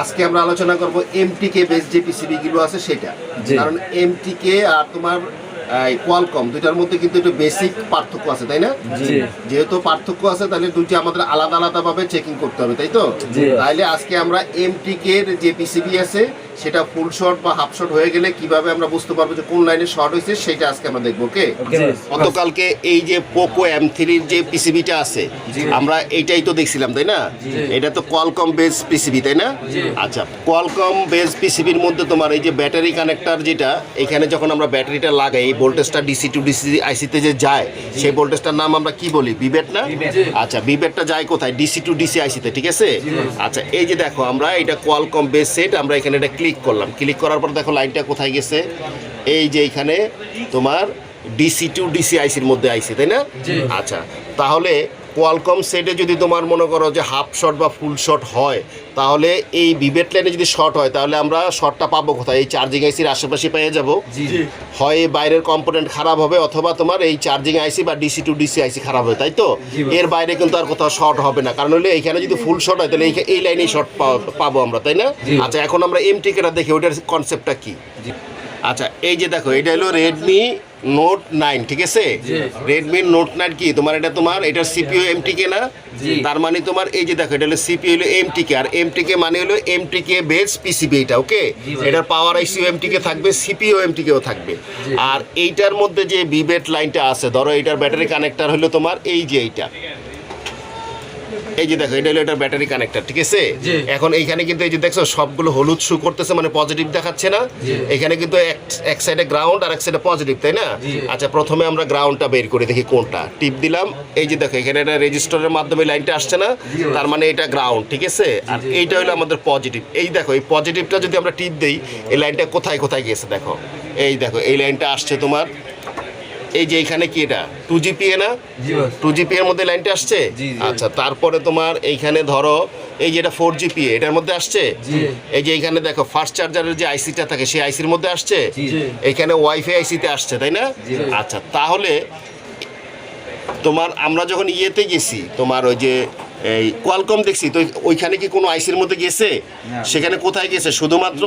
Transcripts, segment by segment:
আজকে আমরা আলোচনা করব এমটিকে বেস যে পিসিবি গুলো আছে সেটা। কারণ এমটিকে আর তোমার কোয়ালকম দুইটার মধ্যে কিন্তু একটু বেসিক পার্থক্য আছে তাই না? যেহেতু পার্থক্য আছে তাহলে দুটি আমাদের আলাদা আলাদা ভাবে চেকিং করতে হবে তাই তো? তাহলে তাইলে আজকে আমরা এমটিকে যে পিসিবি আছে সেটা ফুল শর্ট বা হাফ শর্ট হয়ে গেলে কীভাবে আমরা বুঝতে পারব যে কোন লাইনে শর্ট হয়েছে সেটা আজকে আমরা দেখব ওকে গতকালকে এই যে পোকো এম থ্রির যে পিসিবিটা আছে আমরা এইটাই তো দেখছিলাম তাই না? এটা তো কোয়ালকম বেস পিসিবি তাই না? আচ্ছা কোয়ালকম বেস পিসিবির মধ্যে তোমার এই যে ব্যাটারি কানেক্টার যেটা এখানে যখন আমরা ব্যাটারিটা লাগাই এই ভোল্টেজটা ডিসি টু ডিসি আইসিতে যে যায় সেই ভোল্টেজটার নাম আমরা কি বলি? বিবেট না? আচ্ছা বিবেটটা যায় কোথায়? ডিসি টু ডিসি আইসিতে ঠিক আছে? আচ্ছা এই যে দেখো আমরা এটা কোয়ালকম বেস সেট আমরা এখানে এটা ক্লিক করলাম। ক্লিক করার পর দেখো লাইনটা কোথায় গেছে? এই যে এখানে তোমার ডিসি টু ডিসি আইসির মধ্যে আইসি তাই না? আচ্ছা তাহলে কোয়ালকম সেটে যদি তোমার মনে করো যে হাফ শট বা ফুল শট হয় তাহলে এই বিবেট লাইনে যদি শর্ট হয় তাহলে আমরা শটটা পাবো কোথায়? এই চার্জিং আইসির আশেপাশে পেয়ে যাব। হয় এই বাইরের কম্পোনেন্ট খারাপ হবে অথবা তোমার এই চার্জিং আইসি বা ডিসি টু ডিসি আইসি খারাপ হবে তাই তো? এর বাইরে কিন্তু আর কোথাও শর্ট হবে না। কারণ হলে এখানে যদি ফুল শট হয় তাহলে এই- এই লাইনেই শর্ট পাবো আমরা তাই না? আচ্ছা এখন আমরা এম টিকেটা দেখি ওটার কনসেপ্টটা কি? আচ্ছা এই যে দেখো এটা হলো রেডমি নোট নাইন ঠিক আছে? রেডমি নোট নাইন কি? তোমার এটা তোমার এটা সিপিও এম টিকে না? তার মানে তোমার এই যে দেখো এটা হলো সিপিও হলো এম টিকে আর এম টিকে মানে হলো এম টিকে বেস পিসিবি এটা ওকে এটার পাওয়ার আইসিও এম টিকে থাকবে সিপিও এম টিকেও থাকবে। আর এইটার মধ্যে যে বিবেট লাইনটা আছে ধরো এইটার ব্যাটারি কানেক্টার হলো তোমার এই যে এইটা। এই যে দেখো এটা হলো এটা ব্যাটারি কানেক্টর ঠিক আছে? এখন এইখানে কিন্তু এই যে দেখছ সবগুলো হলুদ শু করতেছে মানে পজিটিভ দেখাচ্ছে না? এখানে কিন্তু এক সাইডে গ্রাউন্ড আর এক সাইডে পজিটিভ তাই না? আচ্ছা প্রথমে আমরা গ্রাউন্ডটা বের করে দেখি কোনটা। টিপ দিলাম এই যে দেখো এখানে এটা রেজিস্টারের মাধ্যমে লাইনটা আসছে না? তার মানে এটা গ্রাউন্ড ঠিক আছে? আর এইটা হলো আমাদের পজিটিভ এই দেখো এই পজিটিভটা যদি আমরা টিপ দেই এই লাইনটা কোথায় কোথায় গেছে দেখো? এই দেখো এই লাইনটা আসছে তোমার এই যে এখানে কি এটা? টু জিপিএ না। টু জিপি এর মধ্যে লাইনটা আসছে। আচ্ছা তারপরে তোমার এইখানে ধরো এই যেটা ফোর জিপি এটার মধ্যে আসছে? এই যে এখানে দেখো ফার্স্ট চার্জারের যে আইসিটা থাকে সেই আইসির মধ্যে আসছে। এইখানে ওয়াইফাই আইসিতে আসছে তাই না? আচ্ছা তাহলে তোমার আমরা যখন ইয়েতে গেছি তোমার ওই যে এই কোয়ালকম দেখছি তো ওইখানে কি কোনো আইসির মধ্যে গেছে সেখানে কোথায় গেছে শুধুমাত্র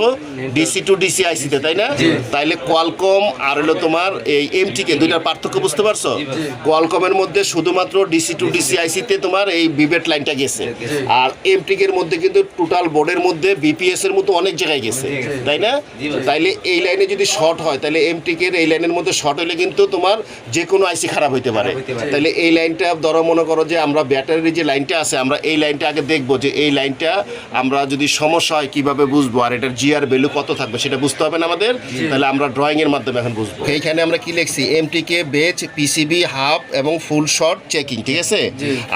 ডিসি টু ডিসি আইসিতে তাই না? তাইলে কোয়ালকম আর হলো তোমার এই এমটিকে দুইটার পার্থক্য বুঝতে পারছ? কোয়ালকমের মধ্যে শুধুমাত্র ডিসি টু ডিসি আইসিতে তোমার এই বিবেট লাইনটা গেছে আর এমটিকের মধ্যে কিন্তু টোটাল বোর্ডের মধ্যে বিপিএস এর মতো অনেক জায়গায় গেছে তাই না? তাইলে এই লাইনে যদি শর্ট হয় তাহলে এমটিকের এই লাইনের মধ্যে শর্ট হলে কিন্তু তোমার যে কোনো আইসি খারাপ হইতে পারে। তাহলে এই লাইনটা ধরো মনে করো যে আমরা ব্যাটারির যে লাইনটা আছে আমরা এই লাইনটা আগে দেখব যে এই লাইনটা আমরা যদি সমস্যা হয় কীভাবে বুঝব আর এটার জিআর ভ্যালু কত থাকবে সেটা বুঝতে হবে না আমাদের? তাহলে আমরা ড্রয়িং এর মাধ্যমে এখন বুঝব। এইখানে আমরা কি লিখছি? এমটিকে বেচ পিসিবি হাফ এবং ফুল শর্ট চেকিং ঠিক আছে?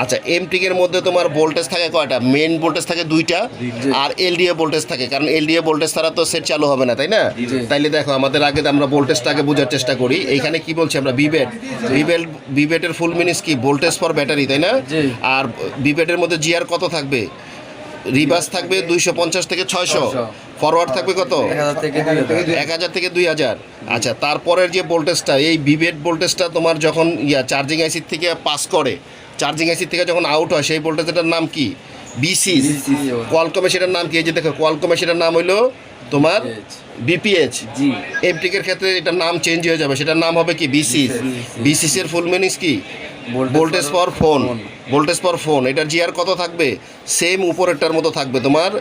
আচ্ছা এমটিকে এর মধ্যে তোমার ভোল্টেজ থাকে কয়টা? মেন ভোল্টেজ থাকে দুইটা আর এলডিএ ভোল্টেজ থাকে কারণ এলডিএ ভোল্টেজ ছাড়া তো সেট চালু হবে না তাই না? তাইলে দেখো আমাদের আগে আমরা ভোল্টেজটা আগে বোঝার চেষ্টা করি। এইখানে কি বলছি আমরা? বিবেট বিবেট বিবেটের ফুল মিনিস কি? ভোল্টেজ ফর ব্যাটারি তাই না? আর বিবেটের মধ্যে জিআর কত থাকবে? রিভার্স থাকবে দুইশো পঞ্চাশ থেকে ছয়শো। ফরওয়ার্ড থাকবে কত? এক হাজার থেকে দুই হাজার। আচ্ছা তারপরের যে ভোল্টেজটা এই বিবেট ভোল্টেজটা তোমার যখন ইয়া চার্জিং আইসির থেকে পাস করে চার্জিং আইসির থেকে যখন আউট হয় সেই ভোল্টেজটার নাম কি? বিসি কোয়ালকমে সেটার নাম কি? এই যে দেখো কোয়ালকমে সেটার নাম হইল তোমার বিপিএইচ এমটিকের ক্ষেত্রে এটার নাম চেঞ্জ হয়ে যাবে। সেটার নাম হবে কি? বিসি বিসিসি এর ফুল মিনিংস কি? Voltage per phone voltage per phone এটার জিআর কত থাকবে? সেম উপরেরটার মতো থাকবে। তোমার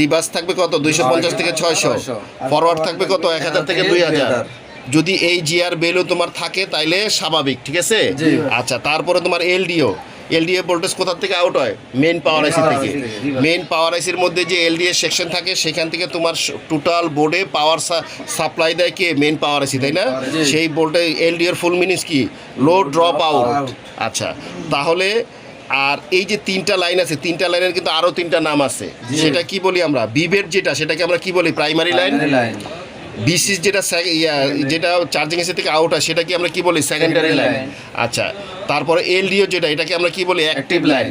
রিভার্স থাকবে কত? দুইশো পঞ্চাশ থেকে ছয়শো। ফরওয়ার্ড থাকবে কত? এক হাজার থেকে দুই হাজার। যদি এই জিআর বেলও তোমার থাকে তাইলে স্বাভাবিক ঠিক আছে? আচ্ছা তারপরে তোমার এলডিও এলডিএ ভোল্টেজ কোথা থেকে আউট হয়? মেন পাওয়ার আইসি থেকে। মেন পাওয়ার আইসির মধ্যে যে এলডিএ সেকশন থাকে সেখান থেকে তোমার টোটাল বোর্ডে পাওয়ার সাপ্লাই দেয় কে? মেন পাওয়ার আইসি তাই না? সেই বোল্টে এলডি এর ফুল মিনিস কি? লো ড্রপ আউট আচ্ছা তাহলে আর এই যে তিনটা লাইন আছে তিনটা লাইনের কিন্তু আরও তিনটা নাম আছে। সেটা কি বলি আমরা? বিবেট যেটা সেটাকে আমরা কি বলি? প্রাইমারি লাইন লাইন বিসিস যেটা ইয়া, যেটা চার্জিং এসে থেকে আউট হয় সেটা কি আমরা কি বলি? সেকেন্ডারি লাইন আচ্ছা তারপরে এলডিও যেটা এটাকে আমরা কি বলি? অ্যাক্টিভ লাইন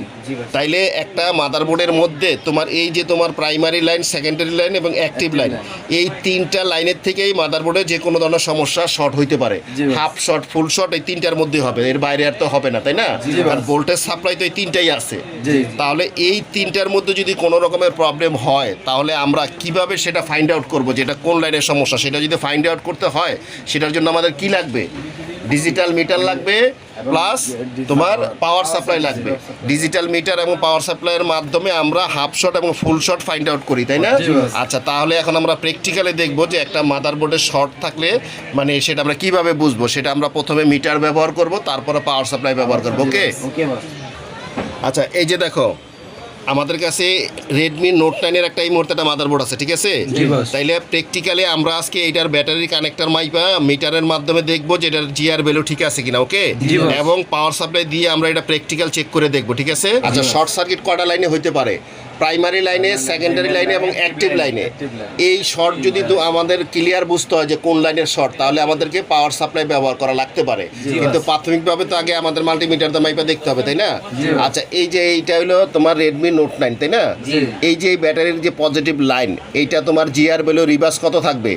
তাইলে একটা মাদারবোর্ডের মধ্যে তোমার এই যে তোমার প্রাইমারি লাইন সেকেন্ডারি লাইন এবং অ্যাক্টিভ লাইন এই তিনটা লাইনের থেকেই মাদারবোর্ডে যে কোনো ধরনের সমস্যা শর্ট হইতে পারে। হাফ শর্ট ফুল শর্ট এই তিনটার মধ্যে হবে। এর বাইরে আর তো হবে না তাই না। আর ভোল্টেজ সাপ্লাই তো এই তিনটাই আছে। তাহলে এই তিনটার মধ্যে যদি কোনো রকমের প্রবলেম হয় তাহলে আমরা কীভাবে সেটা ফাইন্ড আউট করব যেটা কোন লাইনের সমস্যা? সেটা যদি ফাইন্ড আউট করতে হয় সেটার জন্য আমাদের কি লাগবে ডিজিটাল মিটার লাগবে প্লাস তোমার পাওয়ার সাপ্লাই লাগবে ডিজিটাল মিটার এবং পাওয়ার সাপ্লাইয়ের মাধ্যমে আমরা হাফ শট এবং ফুল শট ফাইন্ড আউট করি তাই না আচ্ছা তাহলে এখন আমরা প্র্যাকটিক্যালি দেখব যে একটা মাদারবোর্ডে শর্ট থাকলে মানে সেটা আমরা কীভাবে বুঝব সেটা আমরা প্রথমে মিটার ব্যবহার করব তারপরে পাওয়ার সাপ্লাই ব্যবহার করব ওকে আচ্ছা এই যে দেখো আমাদের কাছে রেডমি নোট নাইনের একটা এই মুহূর্তে একটা মাদারবোর্ড আছে ঠিক আছে? তাইলে প্র্যাকটিক্যালি আমরা আজকে এটার ব্যাটারি কানেক্টার মাইপা মিটারের মাধ্যমে দেখব যে এটার জিআর ভ্যালু ঠিক আছে কিনা ওকে এবং পাওয়ার সাপ্লাই দিয়ে আমরা এটা প্র্যাকটিক্যাল চেক করে দেখব ঠিক আছে? আচ্ছা শর্ট সার্কিট কটা লাইনে হইতে পারে। প্রাইমারি লাইনে সেকেন্ডারি লাইনে এবং অ্যাক্টিভ লাইনে এই শর্ট যদি তো আমাদের ক্লিয়ার বুঝতে হয় যে কোন লাইনের শর্ট তাহলে আমাদেরকে পাওয়ার সাপ্লাই ব্যবহার করা লাগতে পারে। কিন্তু প্রাথমিকভাবে তো আগে আমাদের মাল্টিমিটার দা মাইপা দেখতে হবে তাই না? আচ্ছা এই যে এইটা হলো তোমার রেডমি নোট নাইন তাই না? এই যে ব্যাটারির যে পজিটিভ লাইন এইটা তোমার জিআর বেলো রিভার্স কত থাকবে?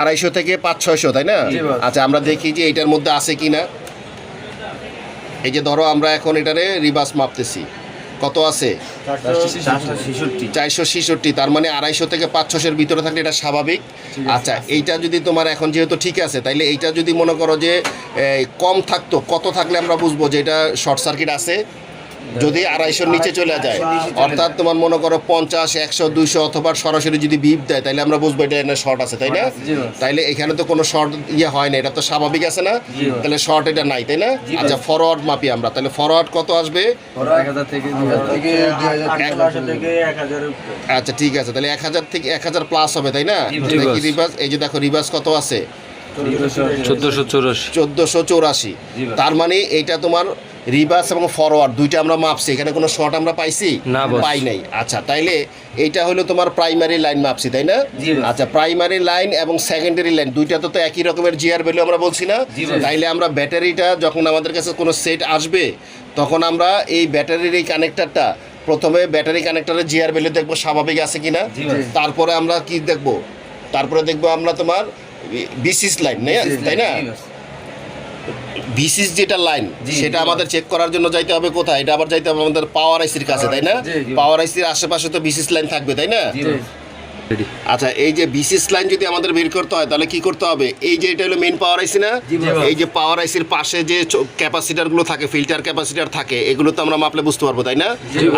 আড়াইশো থেকে পাঁচ ছয়শো তাই না? আচ্ছা আমরা দেখি যে এইটার মধ্যে আছে কি না এই যে ধরো আমরা এখন এটারে রিভার্স মাপতেছি। কত আছে? চারশো ছেষট্টি। তার মানে আড়াইশো থেকে পাঁচশোর ভিতরে থাকলে এটা স্বাভাবিক। আচ্ছা এইটা যদি তোমার এখন যেহেতু ঠিক আছে তাইলে এইটা যদি মনে করো যে কম থাকতো কত থাকলে আমরা বুঝব যে এটা শর্ট সার্কিট আছে? যদি আড়াইশোর নিচে চলে যায় অর্থাৎ তোমার মনে করো পঞ্চাশ একশো দুইশো অথবা সরাসরি যদি বিপ দেয় তাহলে আমরা বুঝব এটা এখানে শর্ট আছে তাই না? তাইলে এখানে তো কোনো শর্ট ইয়ে হয় না এটা তো স্বাভাবিক আছে না? তাহলে শর্ট এটা নাই তাই না? আচ্ছা ফরওয়ার্ড মাপি আমরা তাহলে ফরওয়ার্ড কত আসবে? আচ্ছা ঠিক আছে তাহলে এক হাজার থেকে এক হাজার প্লাস হবে তাই না। রিভার্স এই যে দেখো রিভার্স কত আছে? চোদ্দোশো চৌরাশি। তার মানে এইটা তোমার রিভার্স এবং ফরওয়ার্ড দুইটা আমরা মাপছি। এখানে কোনো শর্ট আমরা পাইছি? না, পাই নাই। আচ্ছা তাইলে এইটা হলো তোমার প্রাইমারি লাইন মাপছি তাই না? আচ্ছা প্রাইমারি লাইন এবং সেকেন্ডারি লাইন দুইটা তো তো একই রকমের জিআর ভ্যালু আমরা বলছি না? তাইলে আমরা ব্যাটারিটা যখন আমাদের কাছে কোনো সেট আসবে তখন আমরা এই ব্যাটারির এই কানেক্টারটা প্রথমে ব্যাটারি কানেক্টরের জিআর ভ্যালু দেখব স্বাভাবিক আছে কিনা? জি, boss। তারপরে আমরা কি দেখব? তারপরে দেখব আমরা তোমার বিসিস লাইন তাই না? বিসিস যেটা লাইন সেটা আমাদের চেক করার জন্য যাইতে হবে কোথায়? এটা আবার যাইতে হবে আমাদের পাওয়ার আইসির কাছে তাই না। পাওয়ার আইসির আশেপাশে তো বিসিস লাইন থাকবে তাই না? আচ্ছা এই যে বিসিস লাইন যদি আমাদের বের করতে হয় তাহলে কি করতে হবে? এই যে এটা হলো মেইন পাওয়ার আইসি না? এই যে পাওয়ার আইসির পাশে যে ক্যাপাসিটারগুলো থাকে ফিল্টার ক্যাপাসিটার থাকে এগুলো তো আমরা মাপলে বুঝতে পারব তাই না?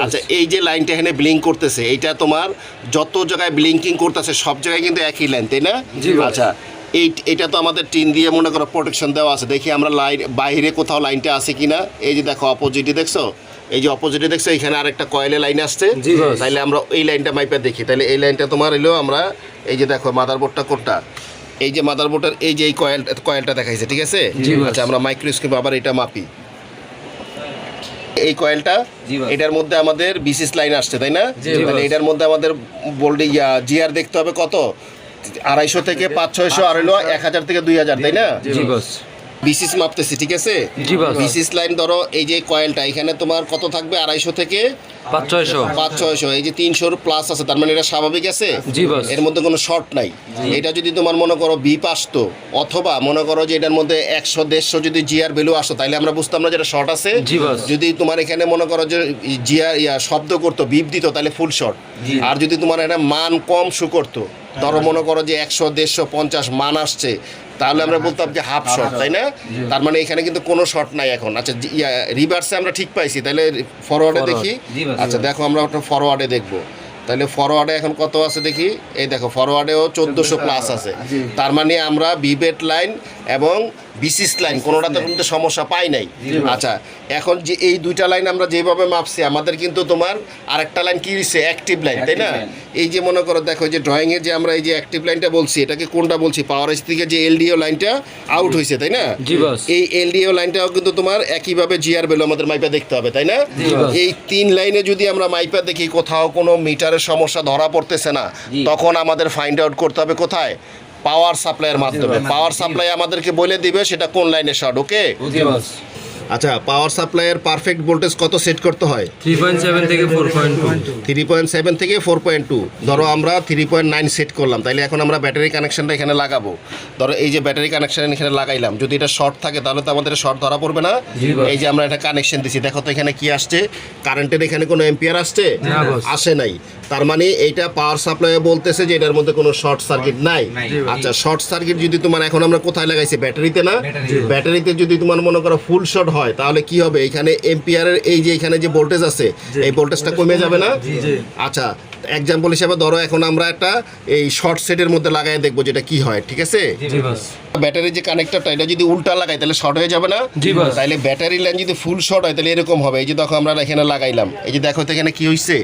আচ্ছা এই যে লাইনটা এখানে ব্লিঙ্ক করতেছে এইটা তোমার যত জায়গায় ব্লিঙ্কিং করতেছে সব জায়গায় কিন্তু একই লাইন তাই না? আচ্ছা এই এটা তো আমাদের টিন দিয়ে মনে করো প্রোটেকশন দেওয়া আছে। দেখি আমরা লাইন বাইরে কোথাও লাইনটা আছে কিনা। এই যে দেখো অপোজিটে দেখছ? এই যে অপোজিটে দেখছ এখানে আরেকটা কয়েলে লাইন আসছে। তাইলে আমরা এই লাইনটা মাইপা দেখি। তাহলে এই লাইনটা তোমার এলো আমরা এই যে দেখো মাদারবোর্ডটা কোনটা? এই যে মাদারবোর্ডের এই যে এই কয়েল কয়েলটা দেখাইছে ঠিক আছে? আচ্ছা আমরা মাইক্রোস্কোপ আবার এটা মাপি। এই কয়েলটা এটার মধ্যে আমাদের বিসিস লাইন আসছে তাই না? তাহলে এটার মধ্যে আমাদের বোল্ডে জিআর দেখতে হবে কত? আড়াইশো থেকে পাঁচ ছয়শো আর হলো এক হাজার থেকে দুই হাজার তাই না? জি বস। বিসিস মাপতেছি ঠিক আছে? জি বিসিস লাইন ধরো এই যে কয়েলটা এখানে তোমার কত থাকবে? আড়াইশো থেকে পাঁচ ছয়শো। পাঁচ ছয়শো। এই যে তিনশোর প্লাস আছে তার মানে এটা স্বাভাবিক আছে? এর মধ্যে কোনো শর্ট নাই। এটা যদি তোমার মনে করো বিপ আসতো অথবা মনে করো যে এটার মধ্যে একশো দেড়শো যদি জিআর ভ্যালু আসতো তাহলে আমরা বুঝতাম না যেটা শর্ট আছে। যদি তোমার এখানে মনে করো যে জিআর ইয়া শব্দ করতো বিপ দিত তাহলে ফুল শর্ট আর যদি তোমার এটা মান কম শু করতো ধরো মনে করো যে একশো দেড়শো পঞ্চাশ মান আসছে তাহলে আমরা বলতাম যে হাফ শট তাই না? তার মানে এখানে কিন্তু কোনো শর্ট নাই এখন। আচ্ছা ইয়া রিভার্সে আমরা ঠিক পাইছি তাহলে ফরওয়ার্ডে দেখি। আচ্ছা দেখো আমরা ওটা ফরওয়ার্ডে দেখব। তাহলে ফরওয়ার্ডে এখন কত আছে দেখি? এই দেখো ফরওয়ার্ডেও চোদ্দোশো প্লাস আছে। তার মানে আমরা বিবেট লাইন এবং বিসিস লাইন কোনোটাতে কিন্তু সমস্যা পাই নাই। আচ্ছা এখন যে এই দুইটা লাইন আমরা যেভাবে মাপছি আমাদের কিন্তু তোমার আরেকটা লাইন কি হয়েছে অ্যাক্টিভ লাইন তাই না? এই যে মনে করো দেখো যে ড্রয়িংয়ে যে আমরা এই যে অ্যাক্টিভ লাইনটা বলছি এটাকে কোনটা বলছি? পাওয়ার এস থেকে যে এলডিও লাইনটা আউট হয়েছে তাই না? এই এলডিও লাইনটাও কিন্তু তোমার একইভাবে জিআর বেলো আমাদের মাইপা দেখতে হবে তাই না? এই তিন লাইনে যদি আমরা মাইপা দেখি কোথাও কোনো মিটারের সমস্যা ধরা পড়তেছে না তখন আমাদের ফাইন্ড আউট করতে হবে কোথায়? পাওয়ার সাপ্লাইয়ের মাধ্যমে। পাওয়ার সাপ্লাই আমাদেরকে বলে দিবে সেটা কোন লাইনে শর্ট ওকে আচ্ছা পাওয়ার সাপ্লাইয়ের পারফেক্ট ভোল্টেজ কত সেট করতে হয়? থ্রি পয়েন্ট সেভেন থেকে four point two three point seven থেকে ফোর পয়েন্ট টু ধরো আমরা থ্রি পয়েন্ট নাইন সেট করলাম তাইলে এখন আমরা ব্যাটারি কানেকশনটা এখানে লাগাবো। ধরো এই যে ব্যাটারি কানেকশন এখানে লাগাইলাম যদি এটা শর্ট থাকে তাহলে তো আমাদের শর্ট ধরা পড়বে না। এই যে আমরা এটা কানেকশন দিছি দেখো তো এখানে কি আসছে? কারেন্টের এখানে কোনো এম্পিয়ার আসছে। আসে নাই। তার মানে এইটা পাওয়ার সাপ্লাই বলতেছে যে এটার মধ্যে কোনো শর্ট সার্কিট নাই। আচ্ছা শর্ট সার্কিট যদি তোমার এখন আমরা কোথায় লাগাইছি? ব্যাটারিতে না? ব্যাটারিতে। যদি তোমার মনে করো ফুল শর্ট হয় তাহলে কি হবে? এখানে এম্পিয়ারের এই যে এখানে যে ভোল্টেজ আছে এই ভোল্টেজটা কমে যাবে না? আচ্ছা এক্সাম্পল হিসাবে ধরো এখন আমরা একটা এই শর্ট সেটের মধ্যে লাগাই দেখব যেটা কি হয় ঠিক আছে? ব্যাটারির যে কানেক্টরটা এটা যদি উল্টা লাগাই তাহলে শর্ট হয়ে যাবে না? তাহলে ব্যাটারি লাইন যদি ফুল শর্ট হয় তাহলে এরকম হবে। এই যে দেখো আমরা এখানে লাগাইলাম। এই যে দেখো তো এখানে কি হয়েছে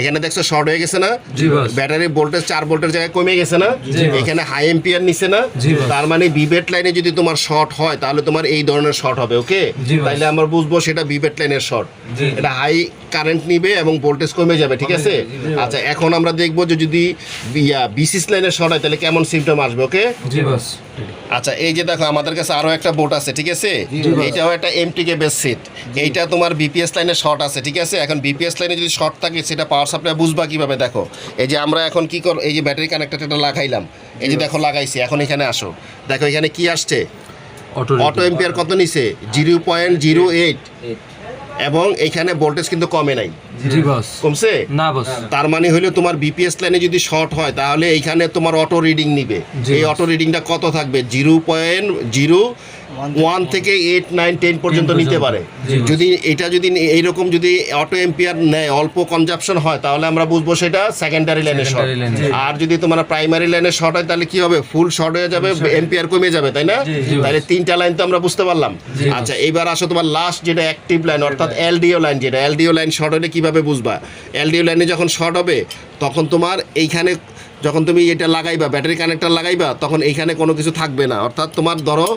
এখানে দেখছ শর্ট হয়ে গেছে না? ব্যাটারি। ভোল্টেজ চার ভোল্টের জায়গায় কমে গেছে না? এখানে হাই এম্পিয়ার নিছে না? তার মানে বিবেট লাইনে যদি তোমার শর্ট হয় তাহলে তোমার এই ধরনের শর্ট হবে ওকে তাহলে আমরা বুঝব সেটা বিবেট লাইনের শর্ট এটা হাই কারেন্ট নিবে এবং ভোল্টেজ কমে যাবে ঠিক আছে? আচ্ছা এখন আমরা দেখব যে যদি বিসিস লাইনের শর্ট হয় তাহলে কেমন সিমটম আসবে ওকে জি বস। আচ্ছা এই যে দেখো আমাদের কাছে আরও একটা বোট আছে ঠিক আছে? এইটাও একটা এমটিকে বেস সিট এইটা তোমার বিপিএস লাইনে শর্ট আছে ঠিক আছে? এখন বিপিএস লাইনে যদি শর্ট থাকে সেটা পাওয়ার সাপ্লাই বুঝবা কীভাবে দেখো? এই যে আমরা এখন কি কর এই যে ব্যাটারি কানেক্টরটা লাগাইলাম এই যে দেখো লাগাইছি এখন এখানে আসো। দেখো এখানে কি আসছে? অটো অটো এম্পিয়ার কত নিছে? জিরো পয়েন্ট জিরো এইট এবং এখানে ভোল্টেজ কিন্তু কমে নাই। জি বস কমছে? না বস তার মানে হলো তোমার বিপিএস লাইনে যদি শর্ট হয় তাহলে এইখানে তোমার অটো রিডিং নিবে। এই অটো রিডিংটা কত থাকবে? জিরো পয়েন্ট জিরো ওয়ান থেকে এইট নাইন টেন পর্যন্ত নিতে পারে। যদি এটা যদি এইরকম যদি অটো এম্পিয়ার নেয় অল্প কনজাপশন হয় তাহলে আমরা বুঝব সেটা সেকেন্ডারি লাইনে শর্ট। আর যদি তোমার প্রাইমারি লাইনে শর্ট হয় তাহলে কি হবে? ফুল শর্ট হয়ে যাবে এম্পিয়ার কমে যাবে তাই না? তাহলে তিনটা লাইন তো আমরা বুঝতে পারলাম। আচ্ছা এইবার আসো তোমার লাস্ট যেটা অ্যাক্টিভ লাইন অর্থাৎ এলডিও লাইন যেটা। এলডিও লাইন শর্ট হলে কীভাবে বুঝবা? এলডিও লাইনে যখন শর্ট হবে তখন তোমার এইখানে যখন তুমি এটা লাগাইবা ব্যাটারি কানেক্টার লাগাইবা তখন এইখানে কোনো কিছু থাকবে না। অর্থাৎ তোমার ধরো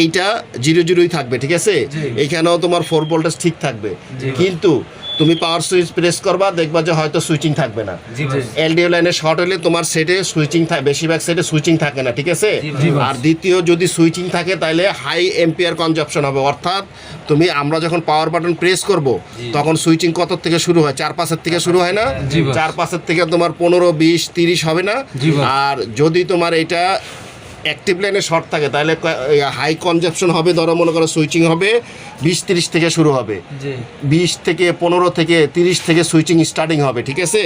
এইটা জিরো জিরোই থাকবে ঠিক আছে? এইখানেও তোমার ফোর ভোল্টেজ ঠিক থাকবে। কিন্তু তুমি পাওয়ার সুইচ প্রেস করবা দেখবা যে হয়তো সুইচিং থাকবে না। এলডিও লাইনে শর্ট হলে তোমার সেটে সুইচিং থাকে বেশিরভাগ সেটে সুইচিং থাকে না ঠিক আছে? আর দ্বিতীয় যদি সুইচিং থাকে তাহলে হাই এম্পিয়ার কনজাপশন হবে। অর্থাৎ তুমি আমরা যখন পাওয়ার বাটন প্রেস করব তখন সুইচিং কত থেকে শুরু হয়? চার পাঁচের থেকে শুরু হয় না? চার পাঁচের থেকে তোমার পনেরো বিশ তিরিশ হবে না? আর যদি তোমার এটা অ্যাক্টিভ লাইনে শর্ট থাকে তাহলে হাই কনজাপশন হবে ধরো মনে করো সুইচিং হবে বিশ তিরিশ থেকে শুরু হবে। বিশ থেকে পনেরো থেকে তিরিশ থেকে সুইচিং স্টার্টিং হবে ঠিক আছে?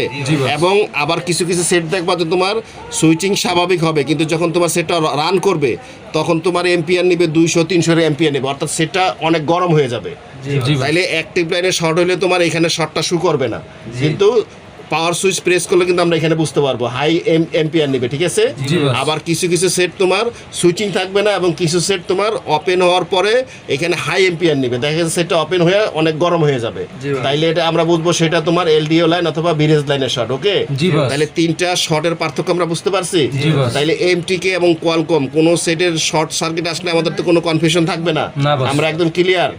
এবং আবার কিছু কিছু সেট দেখবা যে তোমার সুইচিং স্বাভাবিক হবে কিন্তু যখন তোমার সেটটা রান করবে তখন তোমার এম্পিয়ার নিবে দুইশো তিনশো এম্পিয়ার নেবে অর্থাৎ সেটটা অনেক গরম হয়ে যাবে। তাইলে অ্যাক্টিভ লাইনে শর্ট হলে তোমার এখানে শর্টটা শু করবে না। কিন্তু পাওয়ার সুইচ প্রেস করলে কিন্তু আমরা এখানে বুঝতে পারব। হাই এম এম্পিয়ার নেবে ঠিক আছে? আবার কিছু কিছু সেট তোমার সুইচিং থাকবে না এবং কিছু সেট তোমার ওপেন হওয়ার পরে এখানে হাই এম্পিয়ার নেবে। দেখা যাচ্ছে সেটটা ওপেন হয়ে অনেক গরম হয়ে যাবে। তাইলে এটা আমরা বুঝব সেটা তোমার এলডিও লাইন অথবা বিরেজ লাইনের শর্ট ওকে তাহলে তিনটা শর্টের পার্থক্য আমরা বুঝতে পারছি। তাইলে এমটিকে এবং কোয়ালকম কোনো সেটের শর্ট সার্কিট আসলে আমাদের তো কোনো কনফিউশন থাকবে না। আমরা একদম ক্লিয়ার